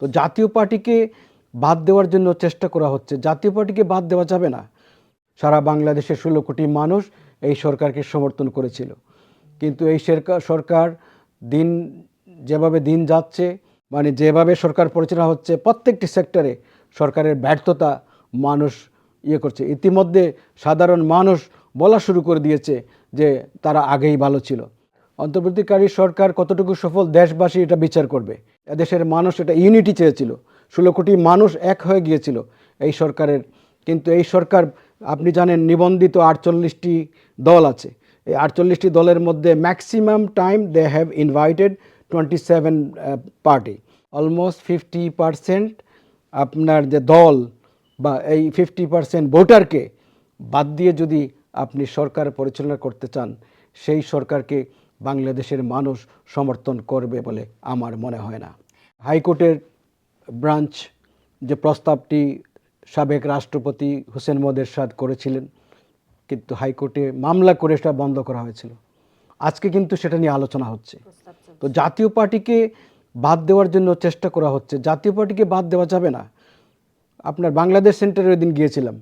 তো জাতীয় পার্টিকে বাদ দেওয়ার জন্য চেষ্টা করা হচ্ছে। জাতীয় পার্টিকে বাদ দেওয়া যাবে না। সারা বাংলাদেশের ষোলো কোটি মানুষ এই সরকারকে সমর্থন করেছিল। কিন্তু এই সরকার দিন যেভাবে দিন যাচ্ছে মানে যেভাবে সরকার পরিচালনা হচ্ছে, প্রত্যেকটি সেক্টরে সরকারের ব্যর্থতা মানুষ ইয়ে করছে। ইতিমধ্যে সাধারণ মানুষ বলা শুরু করে দিয়েছে যে তারা আগেই ভালো ছিল। অন্তর্বর্তীকারী সরকার কতটুকু সফল দেশবাসী এটা বিচার করবে। এদেশের মানুষ এটা ইউনিটি চেয়েছিল। ষোলো কোটি মানুষ এক হয়ে গিয়েছিল এই সরকারের। কিন্তু এই সরকার, আপনি জানেন, নিবন্ধিত আটচল্লিশটি দল আছে। এই আটচল্লিশটি দলের মধ্যে maximum time they have invited twenty seven party almost fifty percent আপনার যে দল বা এই ফিফটি পারসেন্ট ভোটারকে বাদ দিয়ে যদি আপনি সরকার পরিচালনা করতে চান, সেই সরকারকে বাংলাদেশের মানুষ সমর্থন করবে বলে আমার মনে হয় না। হাইকোর্টের ব্রাঞ্চ যে প্রস্তাবটি সাবেক রাষ্ট্রপতি হোসেন মোদের সাদ করেছিলেন কিন্তু হাইকোর্টে মামলা করে সেটা বন্ধ করা হয়েছিল। আজকে কিন্তু সেটা নিয়ে আলোচনা হচ্ছে। তো জাতীয় পার্টিকে বাদ দেওয়ার জন্য চেষ্টা করা হচ্ছে। জাতীয় পার্টিকে বাদ দেওয়া যাবে না। আপনার বাংলাদেশ সেন্টারে ওই দিন গিয়েছিলাম।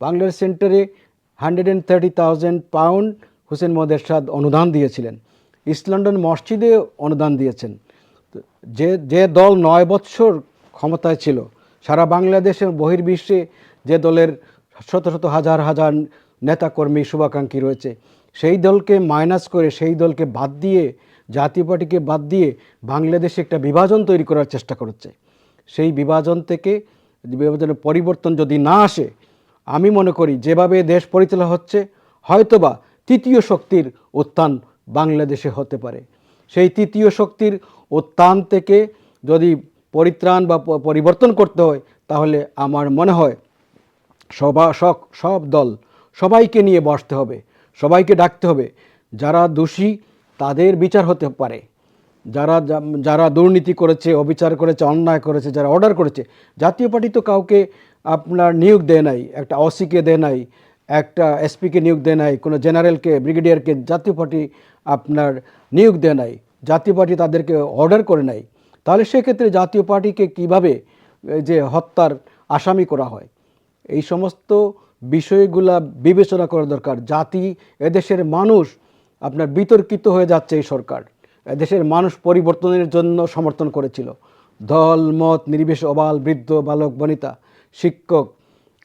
বাংলাদেশ সেন্টারে hundred and thirty thousand pound Hossain Mohammad Ershad অনুদান দিয়েছিলেন। ইস্ট লন্ডন মসজিদে অনুদান দিয়েছেন। যে যে দল নয় বৎসর ক্ষমতায় ছিল, সারা বাংলাদেশের বহির্বিশ্বে যে দলের শত শত হাজার হাজার নেতাকর্মী শুভাকাঙ্ক্ষী রয়েছে, সেই দলকে মাইনাস করে, সেই দলকে বাদ দিয়ে, জাতীয় পার্টিকে বাদ দিয়ে বাংলাদেশে একটা বিভাজন তৈরি করার চেষ্টা করছে। সেই বিভাজন থেকে, বিভাজনের পরিবর্তন যদি না আসে, আমি মনে করি যেভাবে দেশ পরিচালনা হচ্ছে, হয়তোবা তৃতীয় শক্তির উত্থান বাংলাদেশে হতে পারে। সেই তৃতীয় শক্তির উত্থান থেকে যদি পরিত্রাণ বা পরিবর্তন করতে হয়, তাহলে আমার মনে হয় সবা সব সব দল সবাইকে নিয়ে বসতে হবে, সবাইকে ডাকতে হবে। যারা দোষী, তাদের বিচার হতে পারে। যারা যারা দুর্নীতি করেছে, অবিচার করেছে, অন্যায় করেছে, যারা অর্ডার করেছে, জাতীয় পার্টি তো কাউকে আপনার নিয়োগ দেয় নাই, একটা অসিকে দেয় নাই একটা এসপিকে নিয়োগ দেয় নাই, কোনো জেনারেলকে, ব্রিগেডিয়ারকে, জাতীয় পার্টি আপনার নিয়োগ দেয় নাই, জাতীয় পার্টি তাদেরকে অর্ডার করে নাই, তাহলে সেক্ষেত্রে জাতীয় পার্টিকে কীভাবে যে হত্যার আসামি করা হয়? এই সমস্ত বিষয়গুলা বিবেচনা করা দরকার। জাতি, এদেশের মানুষ আপনার বিতর্কিত হয়ে যাচ্ছে এই সরকার। এদেশের মানুষ পরিবর্তনের জন্য সমর্থন করেছিল। দল, মত নির্বিশ অবাল, বৃদ্ধ, বালক, বনিতা, শিক্ষক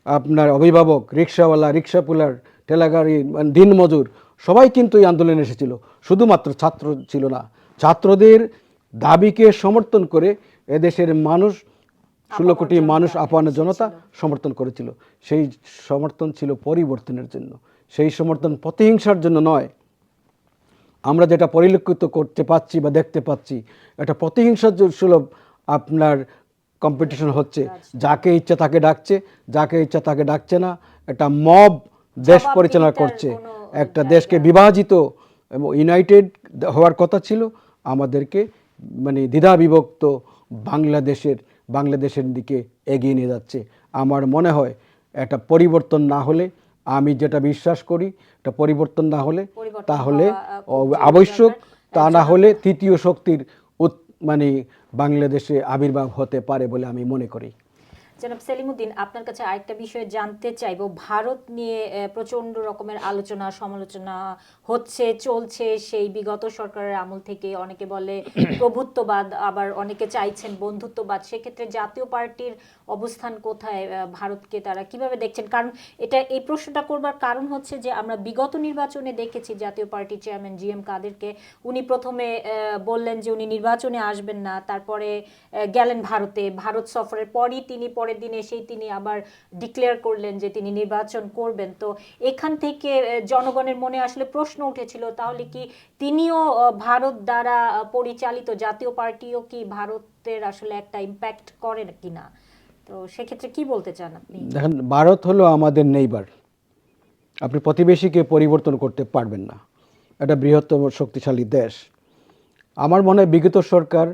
আপনার অভিভাবক রিক্সাওয়ালা রিক্সা পুলার ঠেলাগাড়ি মানে দিনমজুর সবাই কিন্তু এই আন্দোলনে এসেছিল। শুধুমাত্র ছাত্র ছিল না ছাত্রদের দাবিকে সমর্থন করে এদেশের মানুষ ষোলো কোটি মানুষ আপান জনতা সমর্থন করেছিল। সেই সমর্থন ছিল পরিবর্তনের জন্য। সেই সমর্থন প্রতিহিংসার জন্য নয়। আমরা যেটা পরিলক্ষিত করতে পাচ্ছি বা দেখতে পাচ্ছি একটা প্রতিহিংসার সুলভ আপনার কম্পিটিশন হচ্ছে। যাকে ইচ্ছা তাকে ডাকছে যাকে ইচ্ছা তাকে ডাকছে না একটা মব দেশ পরিচালনা করছে। একটা দেশকে বিভাজিত এবং ইউনাইটেড হওয়ার কথা ছিল আমাদেরকে মানে দ্বিধা বিভক্ত বাংলাদেশের বাংলাদেশের দিকে এগিয়ে নিয়ে যাচ্ছে। আমার মনে হয় একটা পরিবর্তন না হলে আমি যেটা বিশ্বাস করি একটা পরিবর্তন না হলে তাহলে আবশ্যক তা না হলে তৃতীয় শক্তির মানে বাংলাদেশে আবির্ভাব হতে পারে বলে আমি মনে করি। জনাব সেলিমুদ্দিন আপনার কাছে আরেকটা বিষয় জানতে চাইব। ভারত নিয়ে প্রচণ্ড রকমের আলোচনা সমালোচনা হচ্ছে চলছে। সেই বিগত সরকারের আমল থেকে অনেকে বলে প্রভুত্ববাদ আবার অনেকে চাইছেন বন্ধুত্ববাদ। সেক্ষেত্রে জাতীয় পার্টির অবস্থান কোথায় ভারতকে তারা কীভাবে দেখছেন? কারণ এটা এই প্রশ্নটা করবার কারণ হচ্ছে যে আমরা বিগত নির্বাচনে দেখেছি জাতীয় পার্টির চেয়ারম্যান জি এম কাদেরকে। উনি প্রথমে বললেন যে উনি নির্বাচনে আসবেন না তারপরে গেলেন ভারতে। ভারত সফরের পরই তিনি পরের দিন এসেই তিনি আবার ডিক্লেয়ার করলেন যে তিনি নির্বাচন করবেন। তো এখান থেকে জনগণের মনে আসলে প্রশ্ন উঠেছিল, তাহলে কি তিনিও ভারত দ্বারা পরিচালিত জাতীয় পার্টিও কি ভারতের আসলে একটা ইম্প্যাক্ট করে কিনা? তো সেক্ষেত্রে কি বলতে চান আপনি? দেখেন, ভারত হলো আমাদের নেইবার আপনি প্রতিবেশীকে পরিবর্তন করতে পারবেন না। এটা বৃহত্তম শক্তিশালী দেশ। আমার মনে হয় বিগত সরকার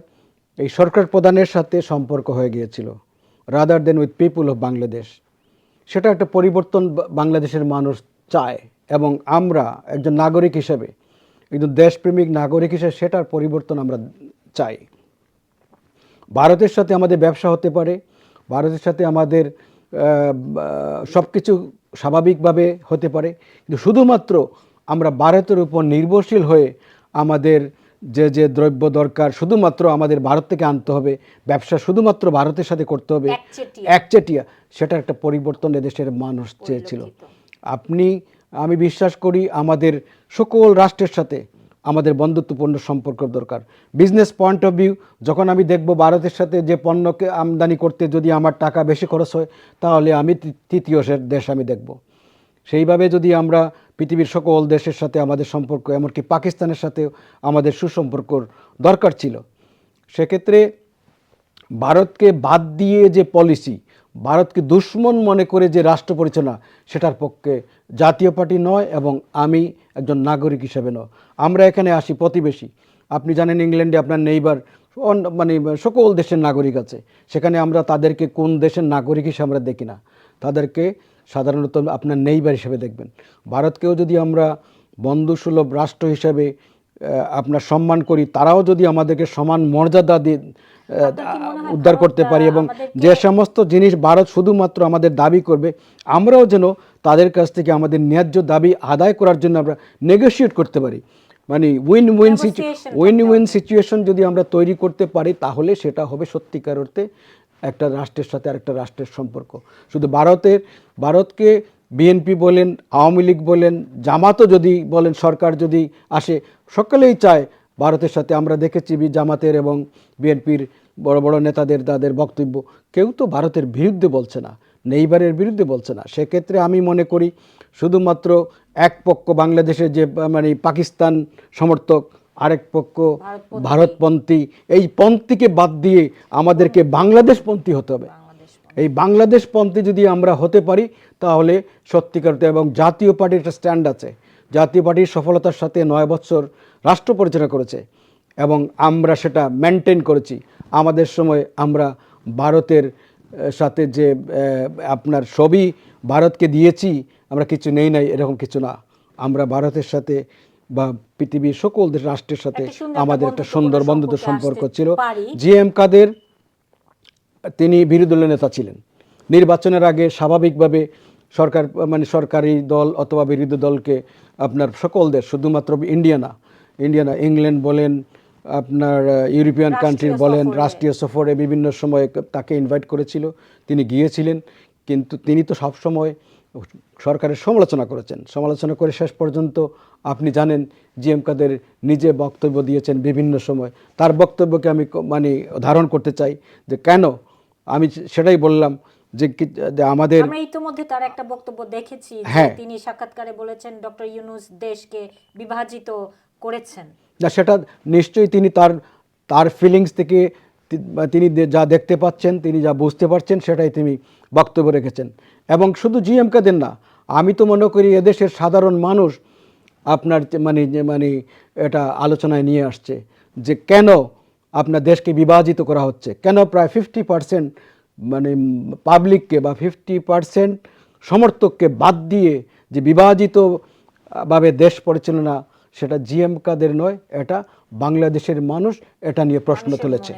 এই সরকার প্রধানের সাথে সম্পর্ক হয়ে গিয়েছিল। Rather than with people of Bangladesh সেটা একটা পরিবর্তন বাংলাদেশের মানুষ চায় এবং আমরা একজন নাগরিক হিসেবে, একজন দেশপ্রেমিক নাগরিক হিসেবে সেটার পরিবর্তন আমরা চাই। ভারতের সাথে আমাদের ব্যবসা হতে পারে, ভারতের সাথে আমাদের সব কিছু স্বাভাবিকভাবে হতে পারে। কিন্তু শুধুমাত্র আমরা ভারতের উপর নির্ভরশীল হয়ে আমাদের যে যে দ্রব্য দরকার শুধুমাত্র আমাদের ভারত থেকে আনতে হবে ব্যবসা শুধুমাত্র ভারতের সাথে করতে হবে একচেটিয়া। সেটার একটা পরিবর্তন এদেশের মানুষ চেয়েছিল। আপনি আমি বিশ্বাস করি আমাদের সকল রাষ্ট্রের সাথে আমাদের বন্ধুত্বপূর্ণ সম্পর্ক দরকার। বিজনেস পয়েন্ট অফ ভিউ যখন আমি দেখব ভারতের সাথে যে পণ্যকে আমদানি করতে যদি আমার টাকা বেশি খরচ হয় তাহলে আমি তৃতীয় দেশ আমি দেখব। সেইভাবে যদি আমরা পৃথিবীর সকল দেশের সাথে আমাদের সম্পর্ক, এমনকি পাকিস্তানের সাথেও আমাদের সুসম্পর্কর দরকার ছিল। সেক্ষেত্রে ভারতকে বাদ দিয়ে যে পলিসি ভারতকে দুশ্মন মনে করে যে রাষ্ট্র পরিচালনা, সেটার পক্ষে জাতীয় পার্টি নয় এবং আমি একজন নাগরিক হিসেবে নয়। আমরা এখানে আসি প্রতিবেশী। আপনি জানেন ইংল্যান্ডে আপনার নেইবার মানে সকল দেশের নাগরিক আছে। সেখানে আমরা তাদেরকে কোন দেশের নাগরিক হিসেবে আমরা দেখি না। তাদেরকে সাধারণত আপনার নেইবার হিসেবে দেখবেন। ভারতকেও যদি আমরা বন্ধুসুলভ রাষ্ট্র হিসেবে আপনার সম্মান করি তারাও যদি আমাদেরকে সমান মর্যাদা দিয়ে উদ্ধার করতে পারি এবং যে সমস্ত জিনিস ভারত শুধুমাত্র আমাদের দাবি করবে আমরাও যেন তাদের কাছ থেকে আমাদের ন্যায্য দাবি আদায় করার জন্য আমরা নেগোশিয়েট করতে পারি। মানে win win win win situation যদি আমরা তৈরি করতে পারি তাহলে সেটা হবে সত্যিকার অর্থে একটা রাষ্ট্রের সাথে আরেকটা রাষ্ট্রের সম্পর্ক। শুধু ভারতের, ভারতকে বিএনপি বলেন, আওয়ামী লীগ বলেন, জামাতও যদি বলেন, সরকার যদি আসে, সকলেই চায় ভারতের সাথে। আমরা দেখেছি বি- জামাতের এবং বিএনপির বড় বড় নেতাদের, তাদের বক্তব্য। কেউ তো ভারতের বিরুদ্ধে বলছে না, নেইবারের বিরুদ্ধে বলছে না। সেক্ষেত্রে আমি মনে করি, শুধুমাত্র এক পক্ষ বাংলাদেশের যে মানে পাকিস্তান সমর্থক আরেক পক্ষ ভারতপন্থী। এই পন্থীকে বাদ দিয়ে আমাদেরকে বাংলাদেশপন্থী হতে হবে। বাংলাদেশ এই বাংলাদেশপন্থী যদি আমরা হতে পারি তাহলে সত্যিকার অর্থে এবং জাতীয় পার্টির একটা স্ট্যান্ড আছে। জাতীয় পার্টির সফলতার সাথে নয় বছর রাষ্ট্র পরিচালনা করেছে এবং আমরা সেটা মেনটেন করেছি। আমাদের সময় আমরা ভারতের সাথে যে আপনার সবই ভারতকে দিয়েছি আমরা কিছু নেই নাই এরকম কিছু না। আমরা ভারতের সাথে বা পৃথিবীর সকল দেশ রাষ্ট্রের সাথে আমাদের একটা সুন্দর বন্ধুত্ব সম্পর্ক ছিল। জি এম কাদের তিনি বিরোধী দলের নেতা ছিলেন। নির্বাচনের আগে স্বাভাবিকভাবে সরকার মানে সরকারি দল অথবা বিরোধী দলকে আপনার সকল দেশ শুধুমাত্র ইন্ডিয়া না ইন্ডিয়া না ইংল্যান্ড বলেন আপনার ইউরোপিয়ান কান্ট্রি বলেন রাষ্ট্রীয় সফরে বিভিন্ন সময়ে তাকে ইনভাইট করেছিল। তিনি গিয়েছিলেন কিন্তু তিনি তো সব সময় সরকারের সমালোচনা করেছেন। সমালোচনা করে শেষ পর্যন্ত আপনি জানেন জি এম কাদের নিজে বক্তব্য দিয়েছেন বিভিন্ন সময়। তার বক্তব্যকে আমি মানে ধারণ করতে চাই যে কেন? আমি সেটাই বললাম যে আমাদের আমরা ইতিমধ্যে তার একটা বক্তব্য দেখেছি হ্যাঁ। তিনি সাক্ষাৎকারে বলেছেন ডক্টর ইউনুস দেশকে বিভাজিত করেছেন। না সেটা নিশ্চয়ই তিনি তার তার ফিলিংস থেকে তিনি যা দেখতে পাচ্ছেন, তিনি যা বুঝতে পারছেন, সেটাই তিনি বক্তব্য রেখেছেন। এবং শুধু জি এম কাদের না, আমি তো মনে করি এদেশের সাধারণ মানুষ আপনার মানে মানে এটা আলোচনায় নিয়ে আসছে যে কেন আপনার দেশকে বিভাজিত করা হচ্ছে? কেন প্রায় ফিফটি পার্সেন্ট মানে পাবলিককে বা ফিফটি পার্সেন্ট সমর্থককে বাদ দিয়ে যে বিভাজিত ভাবে দেশ পরিচালনা, সেটা জিএম কাদের নয়, এটা বাংলাদেশের মানুষ এটা নিয়ে প্রশ্ন তুলেছে।